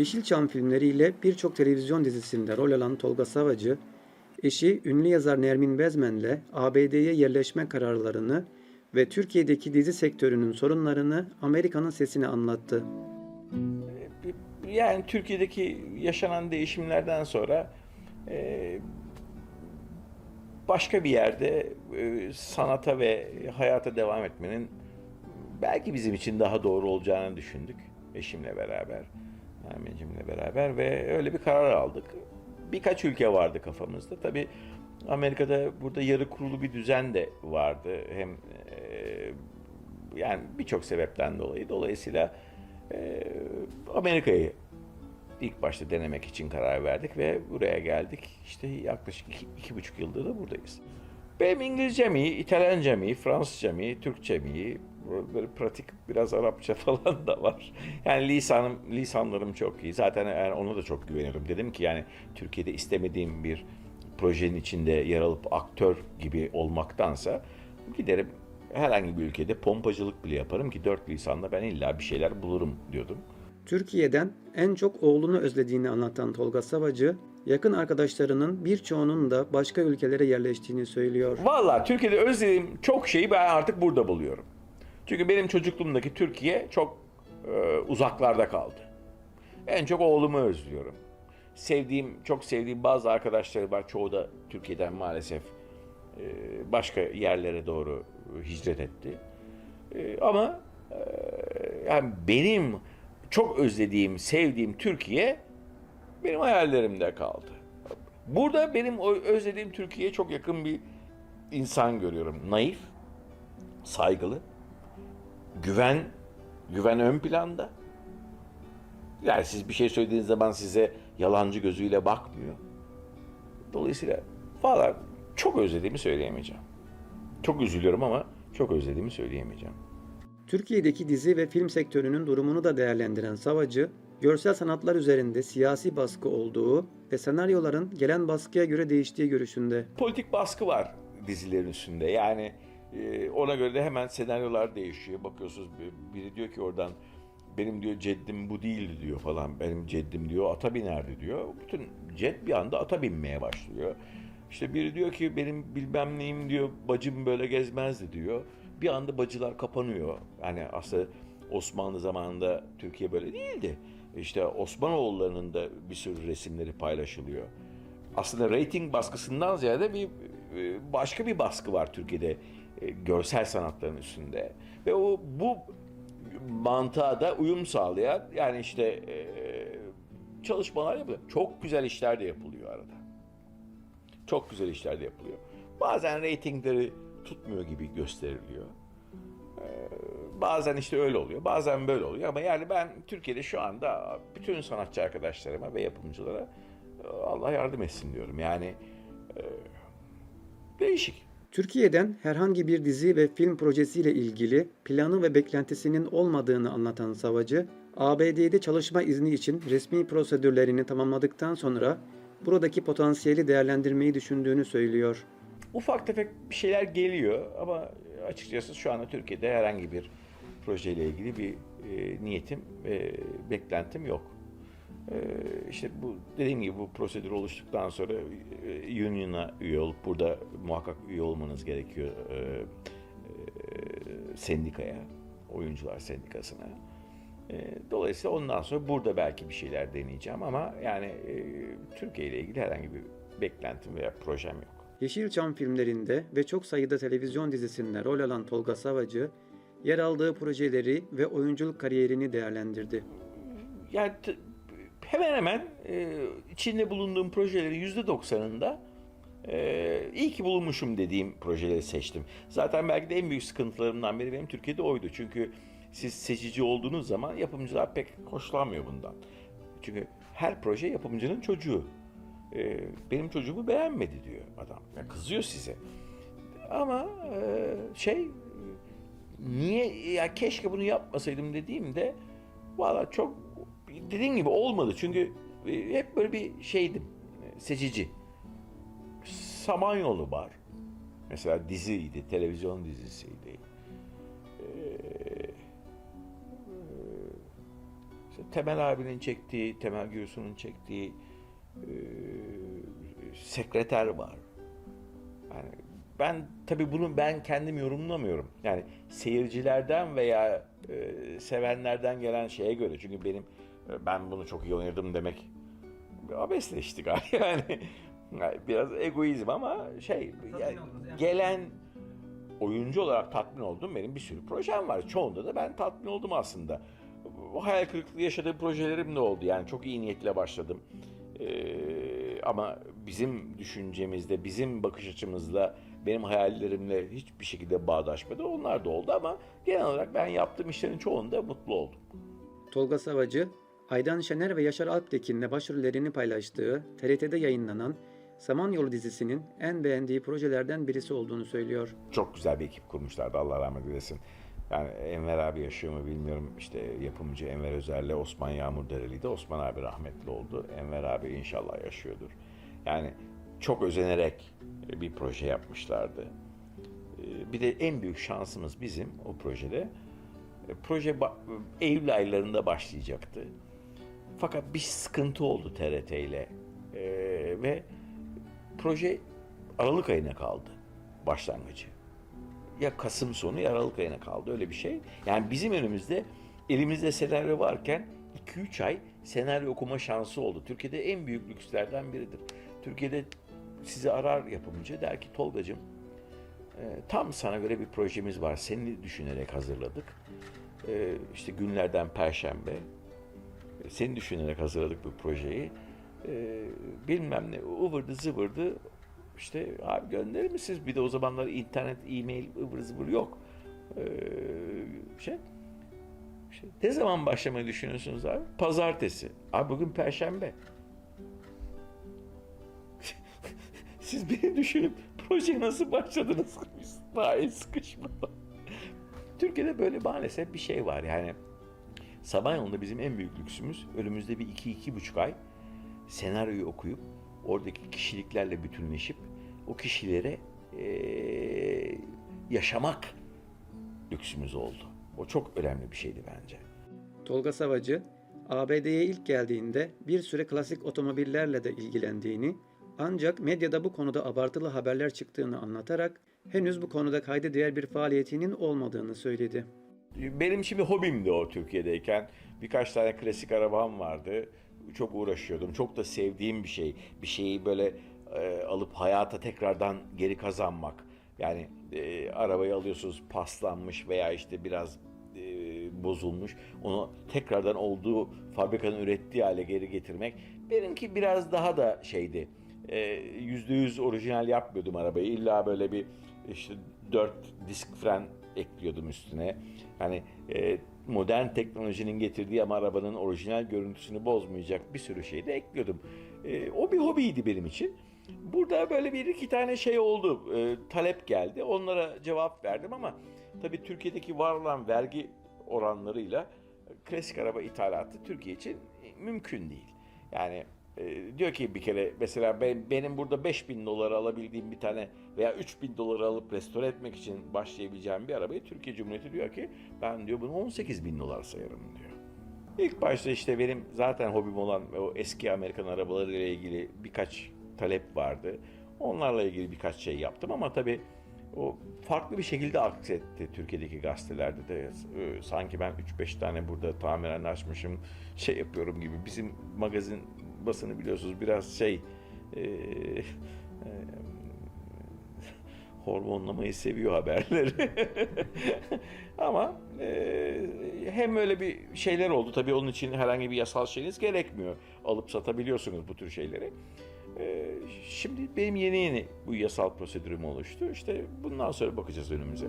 Yeşilçam filmleriyle birçok televizyon dizisinde rol alan Tolga Savacı, eşi ünlü yazar Nermin Bezmen'le ABD'ye yerleşme kararlarını ve Türkiye'deki dizi sektörünün sorunlarını Amerika'nın sesine anlattı. Yani Türkiye'deki yaşanan değişimlerden sonra e, başka bir yerde e, sanata ve hayata devam etmenin belki bizim için daha doğru olacağını düşündük eşimle beraber, Nermin'cimle beraber ve öyle bir karar aldık. Birkaç ülke vardı kafamızda. Tabii Amerika'da burada yarı kurulu bir düzen de vardı. Hem e, yani birçok sebepten dolayı. Dolayısıyla e, Amerika'yı ilk başta denemek için karar verdik ve buraya geldik. İşte yaklaşık iki, iki buçuk yıldır da buradayız. Benim İngilizcem iyi, İtalyancam iyi, Fransızcam iyi, Türkçem iyi. Böyle pratik biraz Arapça falan da var. Yani lisanım, lisanlarım çok iyi. Zaten yani ona da çok güveniyorum. Dedim ki yani Türkiye'de istemediğim bir projenin içinde yer alıp aktör gibi olmaktansa giderim herhangi bir ülkede pompacılık bile yaparım ki dört lisanla ben illa bir şeyler bulurum diyordum. Türkiye'den en çok oğlunu özlediğini anlatan Tolga Savacı, yakın arkadaşlarının birçoğunun da başka ülkelere yerleştiğini söylüyor. Valla Türkiye'de özlediğim çok şeyi ben artık burada buluyorum. Çünkü benim çocukluğumdaki Türkiye çok e, uzaklarda kaldı. En çok oğlumu özlüyorum. Sevdiğim, çok sevdiğim bazı arkadaşları var. Çoğu da Türkiye'den maalesef e, başka yerlere doğru hicret etti. E, ama e, yani benim çok özlediğim, sevdiğim Türkiye benim hayallerimde kaldı. Burada benim özlediğim Türkiye'ye çok yakın bir insan görüyorum. Naif, saygılı, güven, güven ön planda. Yani siz bir şey söylediğiniz zaman size yalancı gözüyle bakmıyor. Dolayısıyla valla çok özlediğimi söyleyemeyeceğim. Çok üzülüyorum ama çok özlediğimi söyleyemeyeceğim. Türkiye'deki dizi ve film sektörünün durumunu da değerlendiren Savacı, görsel sanatlar üzerinde siyasi baskı olduğu ve senaryoların gelen baskıya göre değiştiği görüşünde. politik baskı var dizilerin üstünde. Yani e, ona göre de hemen senaryolar değişiyor. Bakıyorsunuz bir- biri diyor ki oradan benim diyor ceddim bu değildi diyor falan. Benim ceddim diyor ata binerdi diyor. Bütün ced bir anda ata binmeye başlıyor. İşte biri diyor ki benim bilmem neyim diyor bacım böyle gezmezdi diyor. Bir anda bacılar kapanıyor. Yani aslında Osmanlı zamanında Türkiye böyle değildi. İşte Osmanoğullarının da bir sürü resimleri paylaşılıyor aslında reyting baskısından ziyade bir e, başka bir baskı var Türkiye'de e, görsel sanatların üstünde ve o bu mantığa da uyum sağlayan yani işte e, çalışmalar yapılıyor. Çok güzel işler de yapılıyor arada. Çok güzel işler de yapılıyor. Bazen reytingleri tutmuyor gibi gösteriliyor. Bazen işte öyle oluyor, bazen böyle oluyor ama yani ben Türkiye'de şu anda bütün sanatçı arkadaşlarıma ve yapımcılara e, Allah yardım etsin diyorum. Yani e, değişik. Türkiye'den herhangi bir dizi ve film projesiyle ilgili planı ve beklentisinin olmadığını anlatan Savacı, ABD'de çalışma izni için resmi prosedürlerini tamamladıktan sonra buradaki potansiyeli değerlendirmeyi düşündüğünü söylüyor. Ufak tefek bir şeyler geliyor ama açıkçası şu anda Türkiye'de herhangi bir projeyle ilgili bir e, niyetim ve beklentim yok. E, işte bu dediğim gibi bu prosedür oluştuktan sonra e, union'a üye olup burada muhakkak üye olmanız gerekiyor e, e, sendikaya, oyuncular sendikasına. E, dolayısıyla ondan sonra burada belki bir şeyler deneyeceğim ama yani e, Türkiye ile ilgili herhangi bir beklentim veya projem yok. Yeşilçam filmlerinde ve çok sayıda televizyon dizisinde rol alan Tolga Savacı, yer aldığı projeleri ve oyunculuk kariyerini değerlendirdi. Yani hemen hemen e, içinde bulunduğum projelerin yüzde doksanında e, iyi ki bulunmuşum dediğim projeleri seçtim. Zaten belki de en büyük sıkıntılarımdan biri benim Türkiye'de oydu. Çünkü siz seçici olduğunuz zaman yapımcılar pek hoşlanmıyor bundan. Çünkü her proje yapımcının çocuğu. E, benim çocuğumu beğenmedi diyor adam. Ya kızıyor size. Ama e, şey niye ya keşke bunu yapmasaydım dediğimde valla çok dediğim gibi olmadı çünkü e, hep böyle bir şeydim e, seçici. Samanyolu var. Mesela diziydi, televizyon dizisiydi. Ee, işte Temel abinin çektiği, Temel Gürsu'nun çektiği e, sekreter var. Yani ben tabii bunu ben kendim yorumlamıyorum. Yani seyircilerden veya e, sevenlerden gelen şeye göre. Çünkü benim e, ben bunu çok iyi oynadım demek abesleşti galiba. Yani, yani biraz egoizm ama şey yani gelen oyuncu olarak tatmin oldum. Benim bir sürü projem var. Çoğunda da ben tatmin oldum aslında. O hayal kırıklığı yaşadığım projelerim de oldu. Yani çok iyi niyetle başladım. Ama bizim düşüncemizde, bizim bakış açımızla, benim hayallerimle hiçbir şekilde bağdaşmadı. Onlar da oldu ama genel olarak ben yaptığım işlerin çoğunda mutlu oldum. Tolga Savacı, Aydan Şener ve Yaşar Alptekin'le başrollerini paylaştığı TRT'de yayınlanan Samanyolu dizisinin en beğendiği projelerden birisi olduğunu söylüyor. Çok güzel bir ekip kurmuşlardı Allah rahmet eylesin. Yani Enver abi yaşıyor mu bilmiyorum. İşte yapımcı Enver Özer'le Osman Yağmur Dereli'ydi. Osman abi rahmetli oldu. Enver abi inşallah yaşıyordur. Yani çok özenerek bir proje yapmışlardı. Ee, Bir de en büyük şansımız bizim o projede. e, Proje Eylül aylarında başlayacaktı. Fakat bir sıkıntı oldu TRT ile Ee, ve proje Aralık ayına kaldı başlangıcı. Ya Kasım sonu ya Aralık ayına kaldı öyle bir şey. Yani bizim önümüzde elimizde senaryo varken 2-3 ay senaryo okuma şansı oldu. Türkiye'de en büyük lükslerden biridir. Türkiye'de sizi arar yapımcı der ki Tolgacığım e, tam sana göre bir projemiz var. Seni düşünerek hazırladık. E, işte günlerden Perşembe. E, Seni düşünerek hazırladık bu projeyi. Bilmem ne ıvırdı zıvırdı. İşte abi gönderir misiniz? Bir de o zamanlar internet, e-mail ıvır zıvır yok. E, şey, şey, ne zaman başlamayı düşünüyorsunuz abi? Pazartesi. Abi bugün Perşembe. Siz beni düşünüp projeye nasıl başladınız? Daha el sıkışmadan. Türkiye'de böyle maalesef bir şey var yani. Samanyolu'nda bizim en büyük lüksümüz önümüzde bir iki, iki buçuk ay senaryoyu okuyup oradaki kişiliklerle bütünleşip o kişilere eee, yaşamak lüksümüz oldu. O çok önemli bir şeydi bence. Tolga Savacı, ABD'ye ilk geldiğinde bir süre klasik otomobillerle de ilgilendiğini ancak medyada bu konuda abartılı haberler çıktığını anlatarak henüz bu konuda kayda değer bir faaliyetinin olmadığını söyledi. Benim şimdi hobimdi o Türkiye'deyken. Birkaç tane klasik arabam vardı. Çok uğraşıyordum. Çok da sevdiğim bir şey. Bir şeyi böyle e, alıp hayata tekrardan geri kazanmak. Yani e, arabayı alıyorsunuz paslanmış veya işte biraz e, bozulmuş. Onu tekrardan olduğu fabrikanın ürettiği hale geri getirmek. Benimki biraz daha da şeydi. E, Yüzde yüz orijinal yapmıyordum arabayı. İlla böyle bir işte dört disk fren ekliyordum üstüne. Hani e, modern teknolojinin getirdiği ama arabanın orijinal görüntüsünü bozmayacak bir sürü şey de ekliyordum. E, o bir hobiydi benim için. Burada böyle bir iki tane şey oldu. E, talep geldi. Onlara cevap verdim ama tabii Türkiye'deki var olan vergi oranlarıyla klasik araba ithalatı Türkiye için mümkün değil. Yani e, diyor ki bir kere mesela ben, benim burada 5000 dolara alabildiğim bir tane veya 3000 dolara alıp restore etmek için başlayabileceğim bir arabayı Türkiye Cumhuriyeti diyor ki ben diyor bunu 18 bin dolar sayarım diyor. İlk başta işte benim zaten hobim olan o eski Amerikan arabaları ile ilgili birkaç talep vardı. Onlarla ilgili birkaç şey yaptım ama tabii o farklı bir şekilde aksetti Türkiye'deki gazetelerde de. Ee, Sanki ben 3-5 tane burada tamiren açmışım, şey yapıyorum gibi. Bizim magazin basını biliyorsunuz biraz şey e, e, hormonlamayı seviyor haberleri. Ama e, hem öyle bir şeyler oldu. Tabii onun için herhangi bir yasal şeyiniz gerekmiyor. Alıp satabiliyorsunuz bu tür şeyleri. E, şimdi benim yeni yeni bu yasal prosedürüm oluştu. İşte bundan sonra bakacağız önümüze.